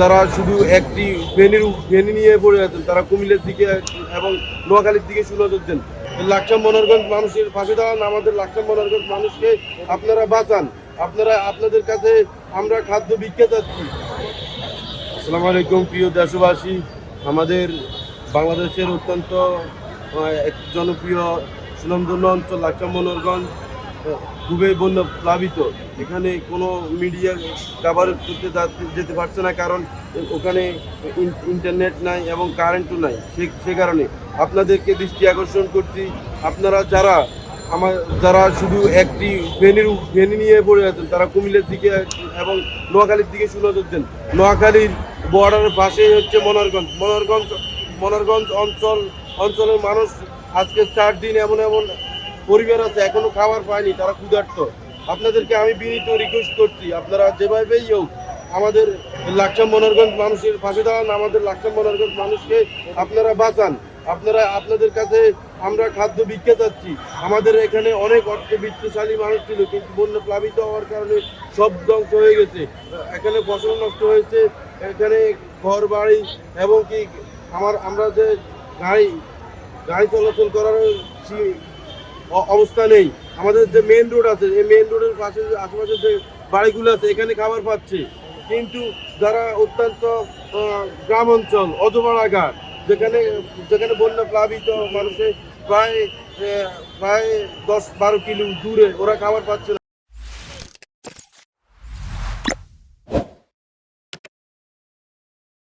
যারা শুধু একটি ফেনির ফেনি নিয়ে পড়ে আছেন, তারা কুমিল্লার দিকে এবং নোয়াখালীর দিকে সুনজর দেন। লাকসাম মনোরগঞ্জ মানুষের পাশে দাঁড়ান আমাদের লাকসাম মনোরগঞ্জ মানুষকে আপনারা বাঁচান। আপনারা, আপনাদের কাছে আমরা খাদ্য ভিক্ষা চাচ্ছি। আসসালামু আলাইকুম, প্রিয় দেশবাসী। আমাদের বাংলাদেশের অত্যন্ত জনপ্রিয় সুনামধন্য অঞ্চল লাকসাম মনোরগঞ্জ। খুবই বন্য প্লাবিত। এখানে কোনো মিডিয়া কাভারেজ করতে যেতে পারছে না কারণ ওখানে ইন- ইন্টারনেট নাই এবং কারেন্টও নাই। সে সে কারণে আপনাদেরকে দৃষ্টি আকর্ষণ করছি। আপনারা যারা আমার যারা শুধু একটি ফেনির ফেনি নিয়ে পড়ে আছেন, তারা কুমিল্লার দিকে এবং নোয়াখালীর দিকে সুনজর দেন। নোয়াখালীর বর্ডারের পাশেই হচ্ছে মনারগঞ্জ। মনারগঞ্জ মনারগঞ্জ অঞ্চল অঞ্চলের মানুষ আজকে চার দিন এমন এমন পরিবার আছে, এখনও খাবার পায়নি, তারা ক্ষুধার্ত। আপনাদেরকে আমি বিনীত রিকোয়েস্ট করছি, আপনারা যেভাবেই হোক আমাদের লাকসাম মনোরগঞ্জ মানুষের পাশে দাঁড়ান, আমাদের লাকসাম মনোরগঞ্জ মানুষকে আপনারা বাঁচান। আপনারা, আপনাদের কাছে আমরা খাদ্য ভিক্ষা চাচ্ছি। আমাদের এখানে অনেক অর্থবিত্তশালী মানুষ ছিল, কিন্তু বন্যা প্লাবিত হওয়ার কারণে সব ধ্বংস হয়ে গেছে। এখানে ফসল নষ্ট হয়েছে, এখানে ঘর বাড়ি এবং কি, আমার, আমরা যে গাড়ি গাড়ি চলাচল করার অবস্থা নেই। আমাদের যে মেন রোড আছে, এই মেন রোডের পাশে আশেপাশে যে বাড়িগুলো আছে, এখানে খাবার পাচ্ছে। কিন্তু যারা অত্যন্ত গ্রাম অঞ্চল অজপাড়াঘাট যেখানে যেখানে বন্যা প্লাবিত মানুষের প্রায় প্রায় দশ বারো কিলো দূরে ওরা খাবার পাচ্ছে না।